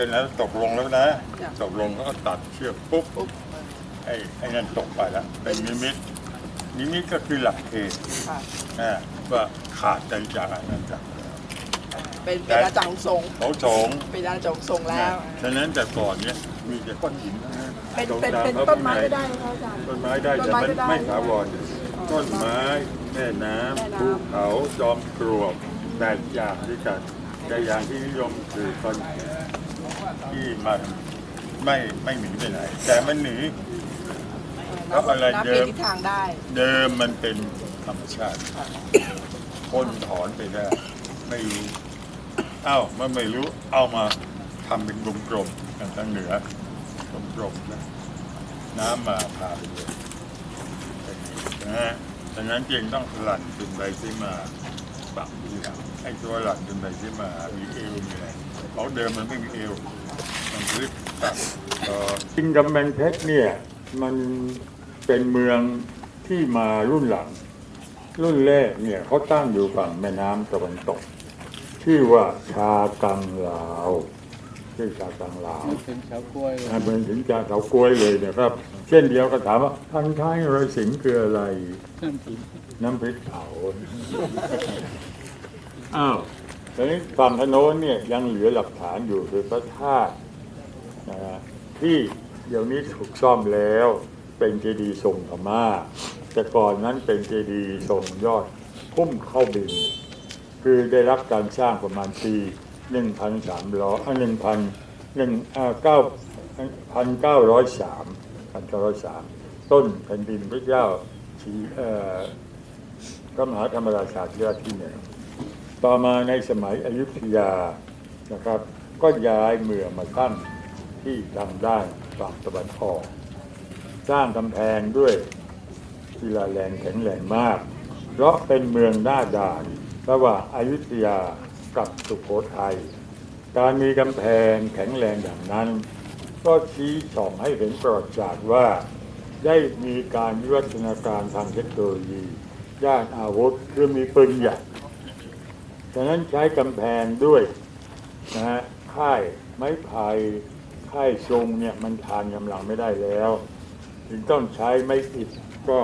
เป็นแล้วตกลงแล้วนะจ้ะตกลงก็ตัดเชือกปุ๊บปุ๊บไอ้ไอ้นั่นตกไปแล้วเป็นนิมิตนิมิตก็คือหลักเกณฑ์ค่ะนะว่าขาดใจจากอันนั้นจากเป็นเป็นอาจารย์ทรงเขาสงฆ์เป็นอาจารย์ทรงแล้วฉะนั้นแต่ก่อนเนี่ยมีแต่ก้อนหินทั้งนั้นเป็นตรงเป็นตาเป็นพระต้นไม้วิก็ยได้นะคะอาจารย์ต้นไม้ได้ต้แต่นไม้มันก็ได้ไม่ถาวรต้นไม้แม่น้แม่ำน้ำภูเขาจอมปลวกแปดอย่างด้วยกันแต่อย่างที่นิยมคือต้น ที่มันไม่ไม่หนีไปไหน แต่มันหนี แล้วอะไรน้ำเดิเปลี่ยมนทิศทางได้เดิมมันเป็นธรรมชาติ คนถอนไปได้ ไม่รู้ เอ้ามันไม่รู้ เอามาทำเป็นกลมกลมๆทางเหนือกลมกลมๆนะ น้ำมาพาไปเลยอย่างนี้นะฮะดังนั้นจึงต้องหลั่นขึ้นไปที่มาปรับทีหลังไอ้ตัวหลั่นขึ้นไปที่มามีเอวมีอะไรเพราะเดิมมันไม่มีเอว มันลึกตัดจริงกำแพงเพชรเนี่ยมันเป็นเมืองที่มารุ่นหลัง รุ่นแรกเนี่ยเขาตั้งอยู่ฝั่งแม่น้ำตะวันตก ชื่อว่าชากังลาวชื่อชากังลาวเป็นชาวกล้วยอ่าเป็นถึงจะเขากล้วยเลยนะครับ เช่นเดียวก็ถามว่าพันท้ายรอยสิงห์คืออะไรน้ำผีน้ำพริกเผาอ้าวทีนี้ฝั่งถนนเนี่ยยังเหลือหลักฐานอยู่คือพระธาตุ นะฮะที่เดี๋ยวนี้ถูกซ่อมแล้วเป็นเจดีย์ทรงพม่าแต่ก่อนนั้นเป็นเจดีย์ทรงยอดพุ่มเข้าบิน คือได้รับการสร้างประมาณปี1,300อ่า1,000 1 9 1,903 1,903ต้นแผ่นดินพระเจ้าชีเอ่อพระมหาธรรมราชาธิราชที่หนึ่งต่อมาในสมัยอยุธยานะครับ ก็ย้ายเมืองมาตั้ง ที่ทางด้านฝั่งตะวันออก สร้างกำแพงด้วยศิลาแรงแข็งแรงมาก เพราะเป็นเมืองหน้าด่านระหว่างอายุทยากับสุโขทัย การมีกำแพงแข็งแรงอย่างนั้น ก็ชี้ส่องให้เห็นประวัติศาสตร์ว่า ได้มีการวิวัฒนาการทางเทคโนโลยีด้านอาวุธคือมีปืนใหญ่ฉะนั้นใช้กำแพงด้วยนะฮะค่ายไม้ไผ่ ค่ายทรงเนี่ยมันทานกำลังไม่ได้แล้ว ถึงต้องใช้ไม้อิฐก็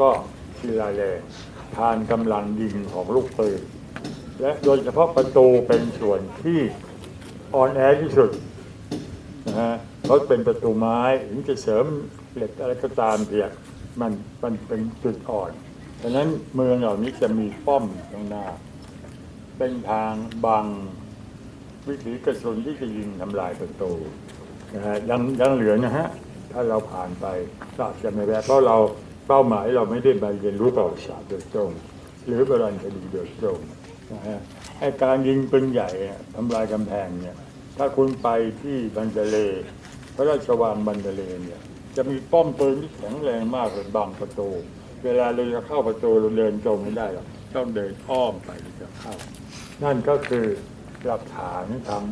ก็ศิลาแรงทานกำลังยิงของลูกปืนและโดยเฉพาะประตูเป็นส่วนที่อ่อนแอที่สุดนะฮะเขาะเป็นประตูไม้ถึงจะเสริมเหล็กอะไรก็ตามเพียมันมันเป็นจุดอ่อนดังนั้นเมืองเหล่านี้จะมีป้อมข้างหน้า เป็นทางบัง วิถีกระสุนที่จะยิงทำลายประตูนะฮะยังยังเหลือนะฮะถ้าเราผ่านไปาจจะไม่แวะเพราะเราเป้าหมายเราไม่ได้ไปเรียนรู้ประวัติศาสตร์โดยตรง หรือโบราณคดีโดยตรงนะฮะไอการยิงปืนใหญ่ทำลายกำแพงเนี่ยถ้าคุณไปที่บันเดเลพระราชวังบันเดเลเนี่ยจะมีป้อมปืนที่แข็งแรงมากเลยบังประตู เวลาเราจะเข้าประตูเราเดินตรงไม่ได้หรอกต้องเดินอ้อมไปถึงจะเข้า นั่นก็คือ หลักฐานทาง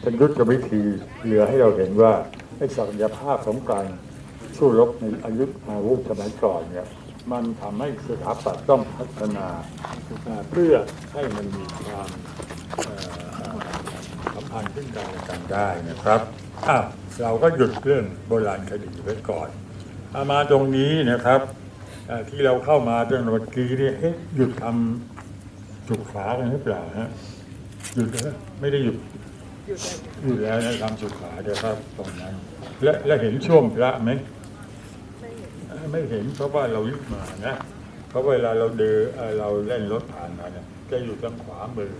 เป็นยุทธวิธีเหลือให้เราเห็นว่าไอ้ศักยภาพของการสู้รบในอายุอาวุธสมัยก่อนเนี่ยมันทำให้สถาปัตย์ต้องพัฒนาเพื่อให้มันมีความสัมพันธ์ขึ้นกันและกันได้นะครับอ้าวเราก็หยุดเรื่องโบราณคดีไว้ก่อนอามาตรงนี้นะครับที่เราเข้ามาเรื่องเมื่อกี้เนี่ยหยุดทำสุขากันหรือเปล่าฮะ หยุดแล้วไม่ได้หยุดอยู่ในหยุดแล้วนะทำสุขาเดี๋ยวครับตรงนั้น และและเห็นช่วงพระไหมไม่เห็นเพราะว่าเรายึดมานะเพราะเวลาเราเดินเอ่อเราเล่นรถผ่านมาเนี่ยจะอยู่ทางขวามือ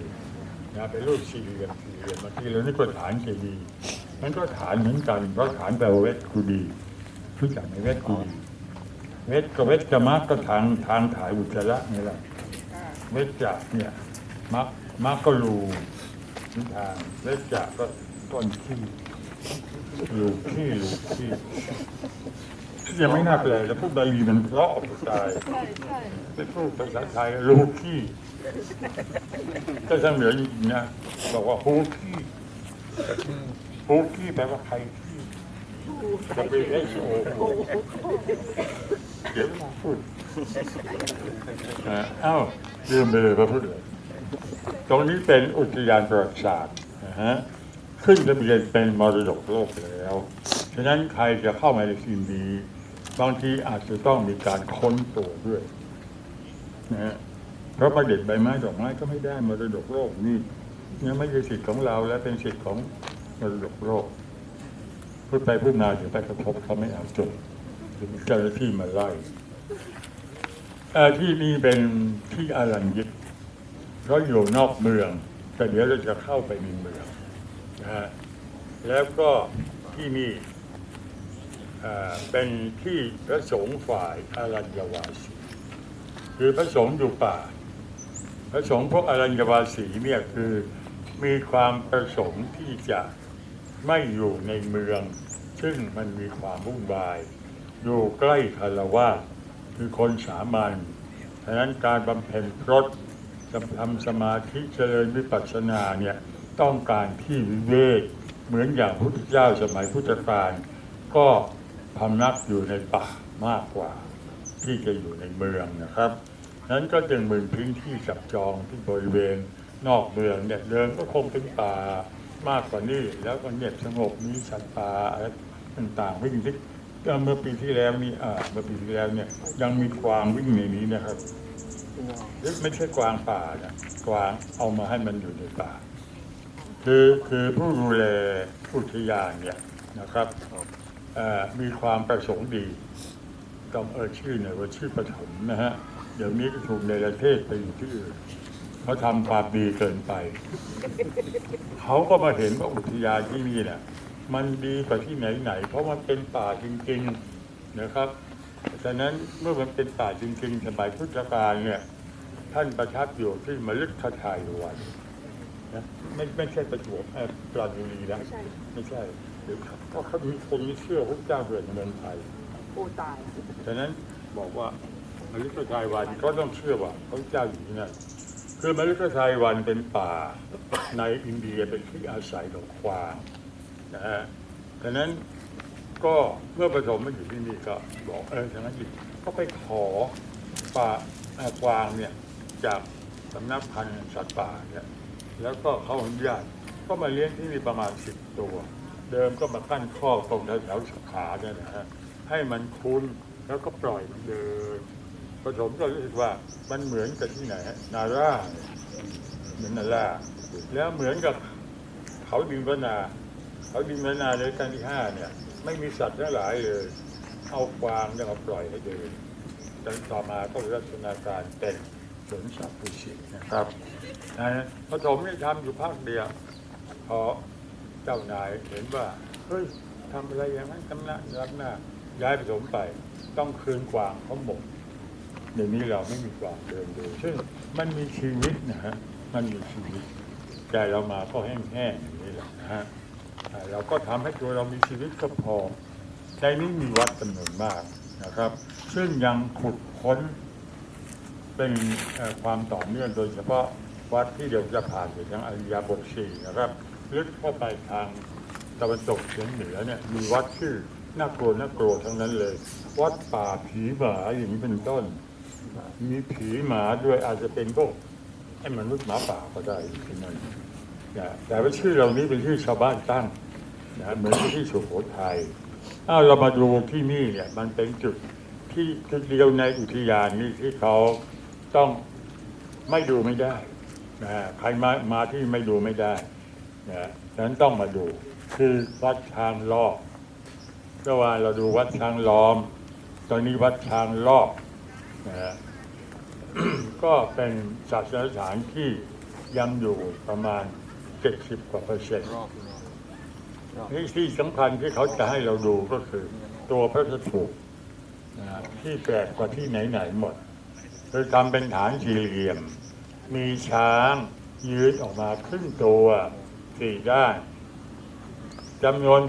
นะเป็นรูปสี่เหลี่ยมสี่เหลี่ยมบางทีเรานี่ก็ฐานเจดีย์มันก็ฐานเหมือนกันเพราะฐานแปลว่าเวทกูดีรู้จักไหมเวทกูดีเวทกับเวทจะมักก็ทางทางถ่ายอุจจาระนี่แหละเวทจะเนี่ยมัก มักก็รูทิศทางเวทจะก็ต้นขี้รูขี้รูขี้ยังไม่น่าแปลแล้วพูดบาลีมันเพราะตายใช่ใช่ไปพูดภาษาไทยรูขี้ก็ทางเหนือจริงๆนะบอกว่าฮูขี้ฮูขี้แปลว่าใครขี้จะไปเอชโอเดี๋ยวมาพูดอ่าเอ้าลืมไปเลยพระพูดเลย ตรงนี้เป็นอุทยานประวัติศาสตร์นะฮะขึ้นทะเบียนเป็นมรดกโลกแล้ว ฉะนั้นใครจะเข้ามาในทีมนี้บางทีอาจจะต้องมีการค้นตัวด้วยนะฮะเพราะประเด็ดใบไม้ดอกไม้ก็ไม่ได้มรดกโลกนี่นี่ไม่ใช่สิทธิ์ของเราและเป็นสิทธิ์ของมรดกโลกพูดไปพูดมาเดี๋ยวไปกระทบเขาไม่เอาจบหรือมีเจ้าหน้าที่มาไล่ที่นี่เป็นที่อารัญยิก เพราะอยู่นอกเมือง แต่เดี๋ยวเราจะเข้าไปในเมืองนะฮะแล้วก็ที่นี่เป็นที่พระสงฆ์ฝ่ายอารัญญวาสีคือพระสงฆ์อยู่ป่า พระสงฆ์พวกอารัญญวาสีเนี่ยคือมีความประสงค์ที่จะไม่อยู่ในเมือง ซึ่งมันมีความวุ่นวาย อยู่ใกล้คารวะคือคนสามัญฉะนั้นการบำเพ็ญพรต ทำสมาธิเจริญวิปัสสนาเนี่ยต้องการที่วิเวกเหมือนอย่างพุทธเจ้าสมัยพุทธกาลก็พำนักอยู่ในป่ามากกว่า ที่จะอยู่ในเมืองนะครับ นั้นก็จึงมึงพื้นที่จับจองที่บริเวณนอกเมืองเนี่ยเดิมก็คงเป็นป่ามากกว่านี้แล้วก็เงียบสงบมีสัตว์ป่าอะไรต่างๆวิ่งที่เมื่อปีที่แล้วนี่อ่าเมื่อปีที่แล้วเนี่ยยังมีกวางวิ่งในนี้นะครับ ไม่ใช่กวางป่านะกวางเอามาให้มันอยู่ในป่า คือคือผู้ดูแลอุทยานเนี่ยนะครับเอ่อมีความประสงค์ดีต้องเอ่ยชื่อหน่อยว่าชื่อปฐมนะฮะ เดี๋ยวนี้ก็ถูกในประเทศไปอยู่ที่อื่นเขาทำความดีเกินไป เขาก็มาเห็นว่าอุทยานที่นี่เนี่ยมันดีกว่าที่ไหนๆเพราะมันเป็นป่าจริง ๆ นะครับ ฉะนั้นเมื่อมันเป็นป่าจริงๆสมัยพุทธกาลเนี่ย ท่านประทับอยู่ที่มฤคทายวันนะไม่ไม่ใช่ประจวบเอ่อปราณบุรีนะไม่ใช่ไม่ใช่หรือเพราะเขามีคนที่เชื่อพระเจ้าเกิดในเมืองไทยผู้ตายฉะนั้นบอกว่ามฤคทายวันก็ต้องเชื่อว่าพระเจ้าอยู่ที่นั่นคือมฤคทายวันเป็นป่าในอินเดียเป็นที่อาศัยของกวางนะฮะฉะนั้น ก็เมื่อผสมมาอยู่ที่นี่ก็บอกเออฉะนั้นอีกก็ไปขอป่ากวางเนี่ยจากสำนักพันธุ์สัตว์ป่าเนี่ยแล้วก็เขาอนุญาตก็มาเลี้ยงที่นี่ประมาณสิบตัว เดิมก็มากั้นข้อกตรงแถวๆสาขาเนี่ยนะฮะให้มันคุ้นแล้วก็ปล่อยมันเดินผสมก็รู้สึกว่ามันเหมือนกับที่ไหนนาร่าเหมือนนาร่าแล้วเหมือนกับเขาดินวนา เขาดินวนาในกาลที่ห้าเนี่ย ไม่มีสัตว์ทั้งหลายเลย เอากวางเนี่ยมาปล่อยให้เดินจนต่อมาก็วิวัฒนาการเป็นสวนสัตว์ดุสิตนะครับนะผสมนี่ทำอยู่ภาคเดียวพอเจ้านายเห็นว่า เฮ้ยทำอะไรอย่างนั้นทำหน้ารับหน้า ย้ายผสมไป ต้องคืนกวางเขาหมดเดี๋ยวนี้เราไม่มีกวางเดินเลยซึ่งมันมีชีวิตนะฮะ มันมีชีวิต ใจเรามาก็แห้งๆอย่างนี้แหละนะฮะอ่า เราก็ทำให้ตัวเรามีชีวิตก็พอในนี้มีวัดจำนวนมากนะครับ ซึ่งยังขุดค้นเป็นความต่อเนื่องโดยเฉพาะวัดที่เดี๋ยวจะผ่านไปทางอริยบทสี่นะครับลึกเข้าไปทางตะวันตกเฉียงเหนือเนี่ยมีวัดชื่อน่ากลัวน่ากลัวทั้งนั้นเลย วัดป่าผีหมาอย่างนี้เป็นต้น มีผีหมาด้วยอาจจะเป็นพวกไอ้มนุษย์หมาป่าก็ได้ที่นั่นแต่ว่าชื่อเหล่านี้เป็นชื่อชาวบ้านตั้ง นะเหมือนที่สุโขทัยอ้าเรามาดูที่นี่เนี่ยมันเป็นจุดที่จุดเดียวในอุทยานนี้ที่เขาต้องไม่ดูไม่ได้นะใครมามาที่ไม่ดูไม่ได้นะฉะนั้นต้องมาดู คือวัดช้างรอบเมื่อวานเราดูวัดช้างล้อม ตอนนี้วัดช้างรอบนะฮะก็เป็นศาสนสถานที่ยังอยู่ประมาณ 70กว่าเปอร์เซ็นต์ นี่ที่สำคัญที่เขาจะให้เราดูก็คือ ตัวพระสถูปที่แปลกกว่าที่ไหนๆหมดคือทำเป็นฐานสี่เหลี่ยม มีช้างยืนออกมาครึ่งตัวสี่ด้านจำนวน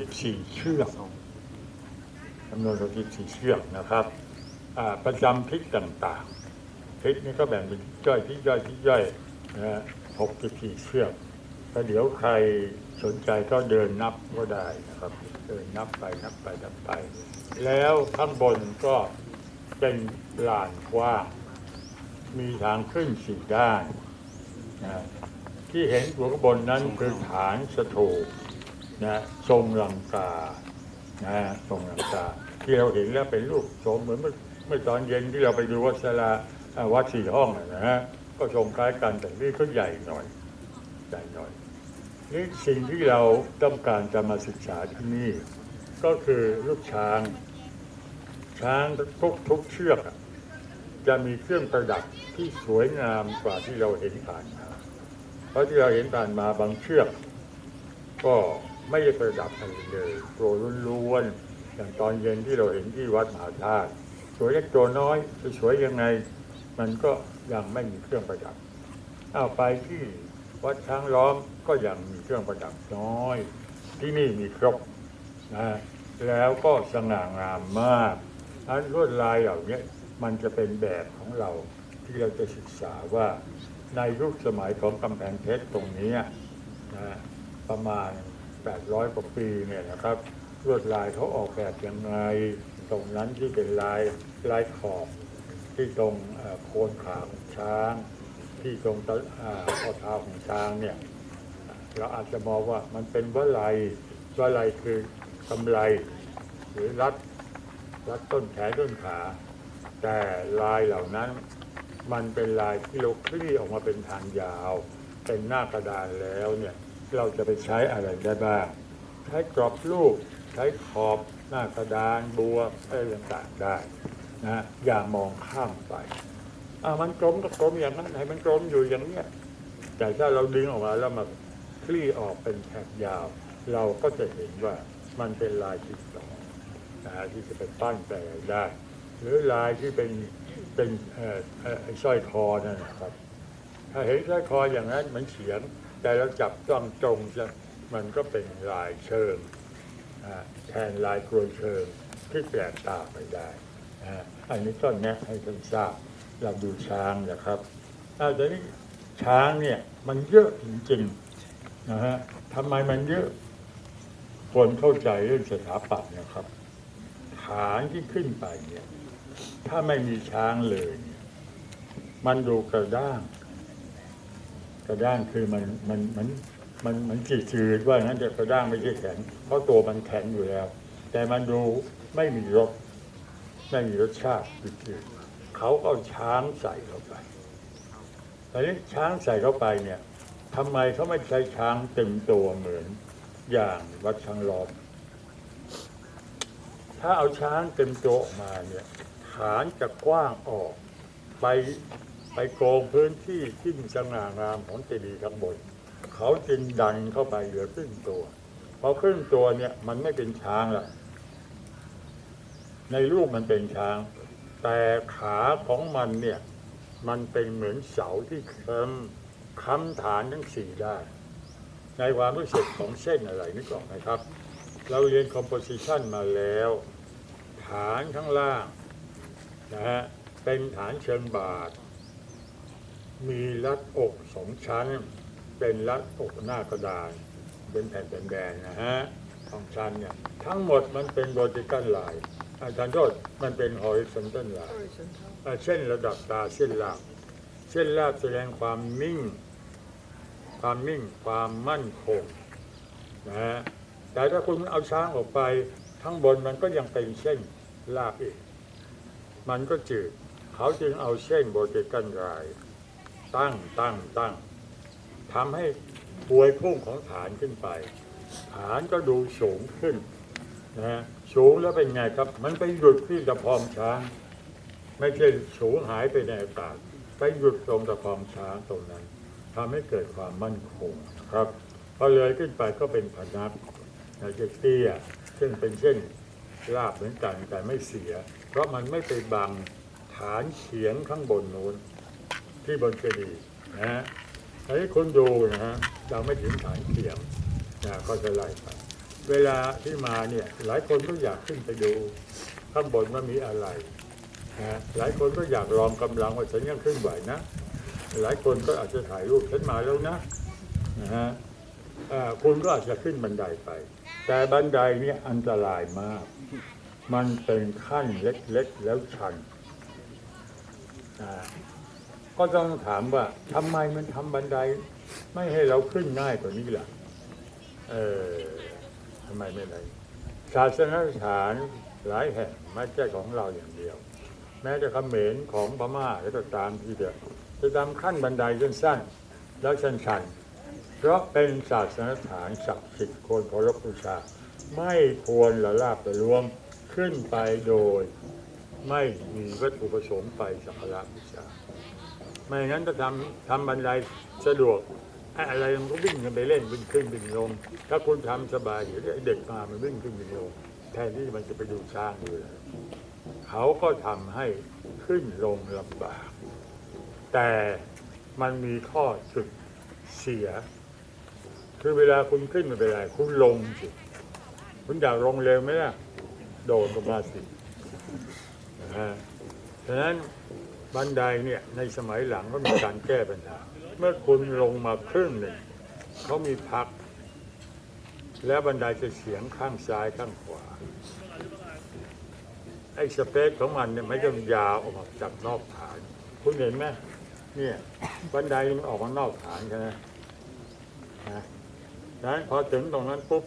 64 เชือกจำนวน 64 เชือกนะครับ ประจำทิศต่างๆทิศนี้ก็แบ่งเป็นทิศย่อยทิศย่อยทิศย่อยนะฮะ64 เชือก ก็เดี๋ยวใครสนใจก็เดินนับก็ได้นะครับ เดินนับไปนับไปนับไป แล้วข้างบนก็เป็นลานกว้างมีทางขึ้นสี่ด้านนะที่เห็นตัวข้างบนนั้นคือฐานสถูปนะทรงลังกานะทรงลังกาที่เราเห็นแล้วเป็นรูปทรงเหมือนเมื่อเมื่อตอนเย็นที่เราไปดูวัดศาลาวัดสี่ห้องนะนะฮะก็ทรงคล้ายกันแต่นี่ก็ใหญ่หน่อยใหญ่หน่อย นี่สิ่งที่เราต้องการจะมาศึกษาที่นี่ ก็คือลูกช้าง ช้างทุกทุกเชือก จะมีเครื่องประดับที่สวยงามกว่าที่เราเห็นผ่านมาเพราะที่เราเห็นผ่านมาบางเชือก ก็ไม่ได้ประดับอะไรเลยตัวล้วนๆอย่างตอนเย็นที่เราเห็นที่วัดมหาธาตุสวยเล็กตัวน้อยจะสวยยังไง มันก็ยังไม่มีเครื่องประดับเอาไปที่ วัดช้างล้อมก็ยังมีเครื่องประดับน้อย ที่นี่มีครบนะแล้วก็สง่างามมากอันลวดลายเหล่านี้มันจะเป็นแบบของเราที่เราจะศึกษาว่าในยุคสมัยของกำแพงเพชรตรงนี้นะประมาณ 800 กว่าปีเนี่ยนะครับลวดลายเขาออกแบบยังไง ตรงนั้นที่เป็นลายลายขอบที่ตรงโคนขาของช้าง ที่ตรงตะอ่าข้อเท้าของช้างเนี่ยเราอาจจะมองว่ามันเป็นวลัยวลัยคือกำไร หรือรัดรัดต้นแขนต้นขา แต่ลายเหล่านั้นมันเป็นลายที่เราคลี่ออกมาเป็นทางยาว เป็นหน้ากระดานแล้วเนี่ยเราจะไปใช้อะไรได้บ้าง ใช้กรอบรูป ใช้ขอบหน้ากระดานบัวอะไรต่างๆได้นะอย่ามองข้ามไป อ่ามันกลมก็กลมอย่างนั้นให้มันกลมอยู่อย่างเนี้ยแต่ถ้าเราดึงออกมาแล้วมาคลี่ออกเป็นแถบยาว เราก็จะเห็นว่ามันเป็นลายที่สองนะที่จะไปปั้นแปลได้ หรือลายที่เป็นเป็นเอ่อเอ่อสร้อยคอนั่นนะครับ ถ้าเห็นสร้อยคออย่างนั้นมันเฉียง แต่เราจับต้องตรงจะมันก็เป็นลายเชิงแทนลายกรวยเชิงที่แปลกตาไปได้ อันนี้ก็แนะให้ท่านทราบ เราดูช้างนะครับอาแต่นี้ช้างเนี่ยมันเยอะจริงๆนะฮะทำไมมันเยอะคนเข้าใจเรื่องสถาปัตย์นะครับ ฐานที่ขึ้นไปเนี่ย ถ้าไม่มีช้างเลยเนี่ยมันดูกระด้าง กระด้างคือมันมันมันมันมันจืดว่างั้นแต่กระด้างไม่ใช่แข็งเพราะตัวมันแข็งอยู่แล้ว แต่มันดูไม่มีรสไม่มีรสชาติจืด เขาก็เอาช้างใส่เข้าไปแตอนนี้ช้างใส่เข้าไปเนี่ยทำไมเขาไม่ใช้ช้างเต็มตัวเหมือนอย่างวัดช้างล้อม ถ้าเอาช้างเต็มตัวออกมาเนี่ยฐานจะกว้างออกไปไปโกงพื้นที่ที่สง่างามของเจดีย์ข้างบนเขาจึงดันเข้าไปเหลือครึ่งตัวพอครึ่งตัวเนี่ยมันไม่เป็นช้างละในรูปมันเป็นช้าง แต่ขาของมันเนี่ย มันเป็นเหมือนเสาที่ค้ำค้ำฐานทั้งสี่ได้ ในความรู้สึกของเส้นอะไรนึกออกไหมครับ เราเรียน composition มาแล้ว ฐานข้างล่างนะฮะเป็นฐานเชิงบาท มีรัดอกสองชั้น เป็นรัดอกหน้ากระดานเป็นแผ่นแดงๆนะฮะสองชั้นเนี่ย ทั้งหมดมันเป็น vertical line อาจารย์โทษมันเป็น horizontal line อ่าเส้นระดับตาเส้นลาบเส้นลาบแสดงความนิ่ง ความนิ่งความมั่นคงนะฮะแต่ถ้าคุณเอาช้างออกไปข้งบนมันก็ยังเป็นเส้นลาบอีก มันก็จืด เขาจึงเอาเส้นโบเกกันราย ตั้งตั้งตั้งทำให้ปวยพุ่งของฐานขึ้นไป ฐานก็ดูสูงขึ้น นะฮะสูงแล้วเป็นไงครับ มันไปหยุดที่ตะพองช้าง ไม่ใช่สูงหายไปในอากาศไปหยุดตรงตะพองช้างตรงนั้นทำให้เกิดความมั่นคงครับพอเลยขึ้นไปก็เป็นพนักนะจะเตี้ยซึ่งเป็นเช่นลาบเหมือนกันแต่ไม่เสีย เพราะมันไม่ไปบังฐานเฉียงข้างบนนู้นที่บนเจดีย์นะฮะไอ้คุณดูนะฮะเราไม่ถึงฐานเฉียงนะก็จะไล่ไป เวลาที่มาเนี่ยหลายคนก็อยากขึ้นไปดู ข้างบนว่ามีอะไรนะหลายคนก็อยากลองกำลังว่าฉันยังขึ้นไหวนะ หลายคนก็อาจจะถ่ายรูปฉันมาแล้วนะนะฮะคุณก็อาจจะขึ้นบันไดไป แต่บันไดเนี่ยอันตรายมาก มันเป็นขั้นเล็กๆแล้วชันก็ต้องถามว่าทำไมมันทำบันได ไม่ให้เราขึ้นง่ายกว่านี้ล่ะ เออำไมไม่ได้ศาสนสถานหลายแห่งไม่ใช่ของเราอย่างเดียว แม้จะเขมรของพม่าแล้วก็ตามที่เดียวจะทำขั้นบันไดสั้นๆแล้วชันๆเพราะเป็นศาสนสถานศักดิ์สิทธิ์ควรเคารพบูชาไม่ควรละลาบละล้วงขึ้นไปโดย ไม่มีวัตถุประสงค์ไปสักการะบูชาไม่งั้นถ้าทำทำบันไดสะดวก อะไรมันก็วิ่งกันไปเล่นวิ่งขึ้นวิ่งลง ถ้าคุณทำสบายเดี๋ยวไอ้เด็กมามันวิ่งขึ้นวิ่งลงแทนที่มันจะไปดูช้างอยู่เขาก็ทำให้ขึ้นลงลำบาก แต่มันมีข้อจุดเสีย คือเวลาคุณขึ้นไม่เป็นไร คุณลงสิคุณอยากลงเร็วไหมล่ะโดดลงมาสินะฮะฉะนั้นบันไดเนี่ยในสมัยหลังก็มีการแก้ปัญหา เมื่อคุณลงมาครึ่งหนึ่งเขามีพัก แล้วบันไดจะเฉียงข้างซ้ายข้างขวา ไอ้สเปซของมันเนี่ยไม่ต้องยาวออกมาจากนอกฐาน คุณเห็นไหมเนี่ยบันไดมันออกมานอกฐานใช่ไหมนะนั้นพอถึงตรงนั้นปุ๊บ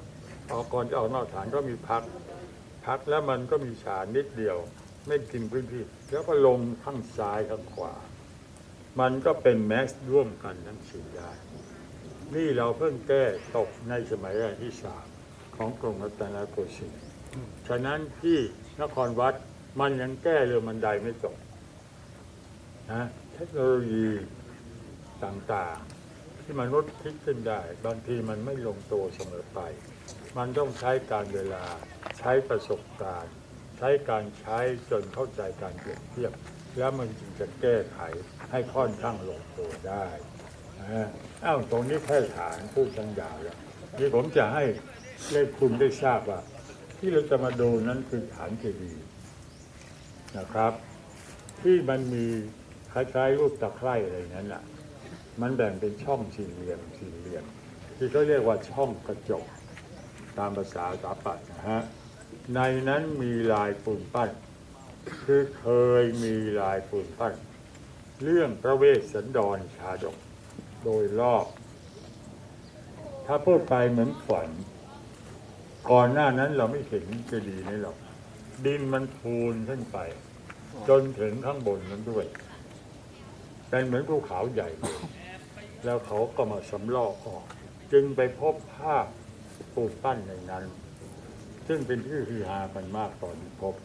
ออกก่อนจะออกนอกฐานก็มีพัก พักแล้วมันก็มีฉานนิดเดียว ไม่กินพื้นที่แล้วก็ลงข้างซ้ายข้างขวา มันก็เป็นแมสร่วมกันทั้งสี่ด้านี่เราเพิ่งแก้ตกในสมัยรัชกาลที่สามของกรุงรัตนโกสินทร์ฉะนั้นที่นครวัดมันยังแก้เรื่องบันไดไม่จบนะเทคโนโลยีต่างๆ ที่มนุษย์คิดขึ้นได้ บางทีมันไม่ลงตัวเสมอไป มันต้องใช้การเวลาใช้ประสบการณ์ ใช้การใช้จนเข้าใจการเปรียบเทียบ แล้วมันจึงจะแก้ไขให้ค่อนข้างลงตัวได้นะฮะอ้าวตรงนี้แค่ฐานพูดตั้งยาวแล้วนี่ผมจะให้เลขคุณได้ทราบว่า ที่เราจะมาดูนั้นคือฐานเจดีย์นะครับ ที่มันมีคล้ายๆรูปตะไคร่อะไรนั้นอะ มันแบ่งเป็นช่องสี่เหลี่ยมสี่เหลี่ยม ที่เขาเรียกว่าช่องกระจก ตามภาษาสถาปัตย์นะฮะในนั้นมีลายปูนปั้น คือเคยมีลายปูนปั้นเรื่องพระเวสสันดรชาดก โดยรอบ ถ้าพูดไปเหมือนฝัน ก่อนหน้านั้นเราไม่เห็นเจดีย์นี้หรอก ดินมันพูนขึ้นไป จนถึงข้างบนนั้นด้วยเป็นเหมือนภูเขาใหญ่เลยแล้วเขาก็มาสำลอกออก จึงไปพบภาพปูนปั้นในนั้น ซึ่งเป็นที่ฮือฮากันมากตอนที่พบ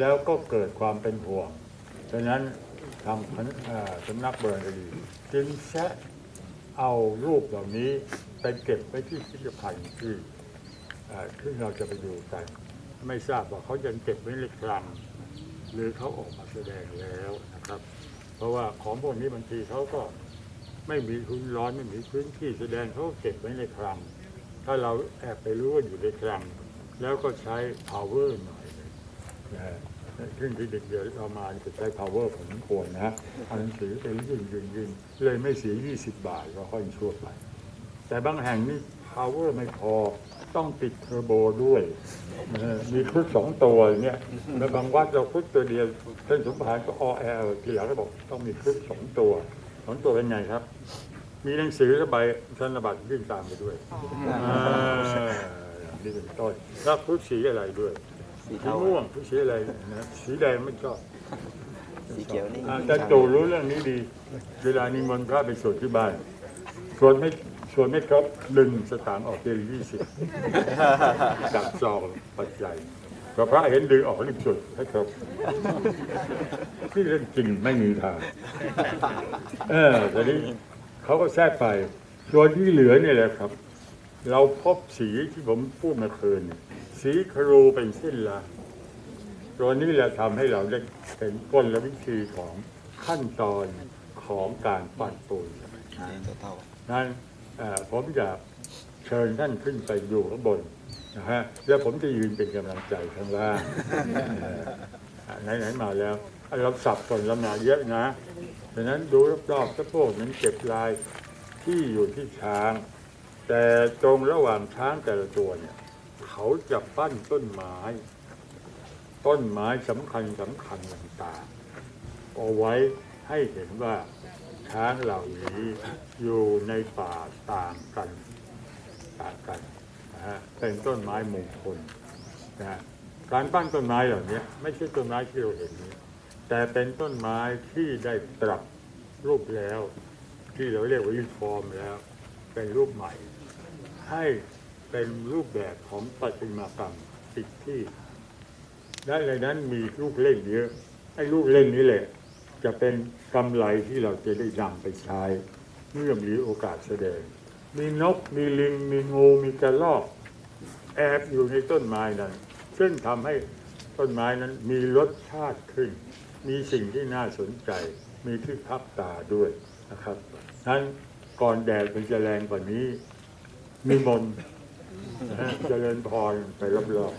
แล้วก็เกิดความเป็นห่วงฉะนั้นทางสำนักโบราณคดีจึงแชะเอารูปเหล่านี้ไปเก็บไว้ที่พิพิธภัณฑ์ที่ที่เราจะไปดูกัน ไม่ทราบว่าเขายังเก็บไว้ในคลังหรือเขาออกมาแสดงแล้วนะครับ เพราะว่าของพวกนี้บางทีเขาก็ไม่มีทุนร้อนไม่มีพื้นที่แสดงเขาก็เก็บไว้ในคลังถ้าเราแอบไปรู้ว่าอยู่ในคลังแล้วก็ใช้ power หน่อย นึ่งนะฮะซึ่งที่เด็กเดี๋ยวเรามาจะใช้ power ผมควรนะเอาหนังสือไปยืนยืนยืนเลยไม่เสีย 20 บาทก็ค่อยชั่วไป แต่บางแห่งนี่ power ไม่พอต้องติดเทอร์โบด้วยเออมีครุฑสองตัวอย่างเนี่ยแล้วบางวัดเราครุฑตัวเดียวท่านสมภารก็อแอลทีหลังก็บอกต้องมีครุฑสองตัวสองตัวเป็นไงครับ มีหนังสือระบายธนบัตรยื่นตามไปด้วยอ่านี่เป็นต้นแล้วพุสีอะไรด้วย สีสีเทาม่วงพุสีอะไรนะสีแดงไม่ชอบสีเขียวนี่อาจารย์ตู่รู้เรื่องนี้ดี เวลานิมนต์พระไปสวดที่บ้านสวดไม่สวดไม่ครบดึงสตางค์ออกเจดียี่สิบจากซองปัจจัยพอพระเห็นดึงออกรีบสวดให้ครบที่เรื่องจริงไม่มีทางเออแต่นี้เขาก็แทรกไปส่วนที่เหลือเนี่ยแหละครับ เราพบสีที่ผมพูดเมื่อคืนเนี่ย สีครูเป็นเส้นลายตัวนี้แหละทำให้เราได้เป็นกลวิธีของขั้นตอนของการปั้นปูนสีเทานั้นเอ่อผมอยากเชิญท่านขึ้นไปอยู่ข้างบนนะฮะแล้วผมจะยืนเป็นกำลังใจข้างล่างเอ่อไหนๆมาแล้วเราสับสนละมาเยอะนะดังนั้นดูรอบๆถ้าพวกนั้นเก็บลายที่อยู่ที่ช้าง แต่ตรงระหว่างช้างแต่ละตัวเนี่ย เขาจะปั้นต้นไม้ ต้นไม้สำคัญสำคัญต่างๆเอาไว้ให้เห็นว่าช้างเหล่านี้อยู่ในป่าต่างกันต่างกันนะฮะเป็นต้นไม้มงคลนะการปั้นต้นไม้เหล่านี้ไม่ใช่ต้นไม้ที่เราเห็นนี้แต่เป็นต้นไม้ที่ได้ปรับรูปแล้ว ที่เราเรียกว่ารีฟอร์มแล้ว เป็นรูปใหม่ ให้ เป็นรูปแบบของประติมากรรมติดที่และในนั้นมีลูกเล่นเยอะไอ้ลูกเล่นนี้แหละ จะเป็นกำไรที่เราจะได้นำไปใช้ เมื่อมีโอกาสแสดง มีนกมีลิง มีงูมีกระรอก แอบอยู่ในต้นไม้นั้น ซึ่งทำให้ต้นไม้นั้นมีรสชาติขึ้น มีสิ่งที่น่าสนใจ มีที่พับตาด้วยนะครับนั้นก่อนแดดมันจะแรงกว่านี้ มีมน เจริญพรไปรอบ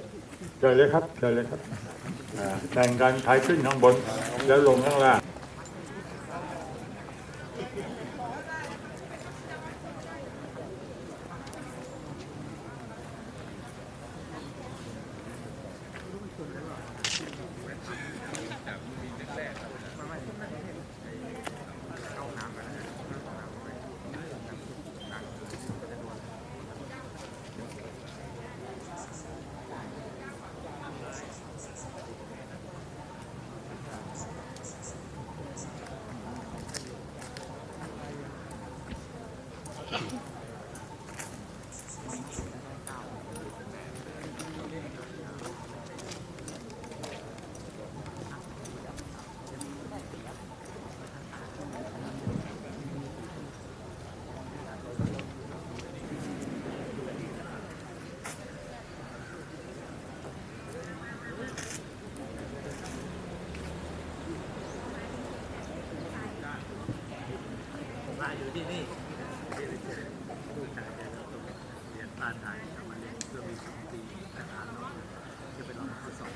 ๆเจอเลยครับเจอเลยครับแต่งกันใครขึ้นข้างบน แล้วลงข้างล่าง มาอยู่ที่นี่ลูกชายแกก็ต้องเรียนบ้านไทยเอามาเรียนเพื่อมีสองปีแต่ทางน้องจะไปลองทดสอบ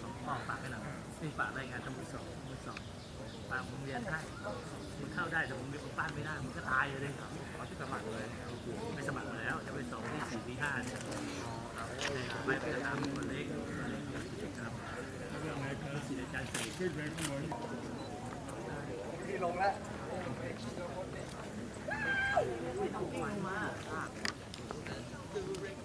สองพ่อฝากให้หน่อยนี่ฝากได้งานทั้งหมดสองหมดสองฝากผมเรียนให้มึงเข้าได้แต่มึงมีบ้านไม่ได้มึงก็ตายเลยขอที่สมัครเลยไม่สมัครแล้วจะไปสองที่ สี่ที่ห้าเนี่ยไม่ไปถามคนเล็กคนเล็ก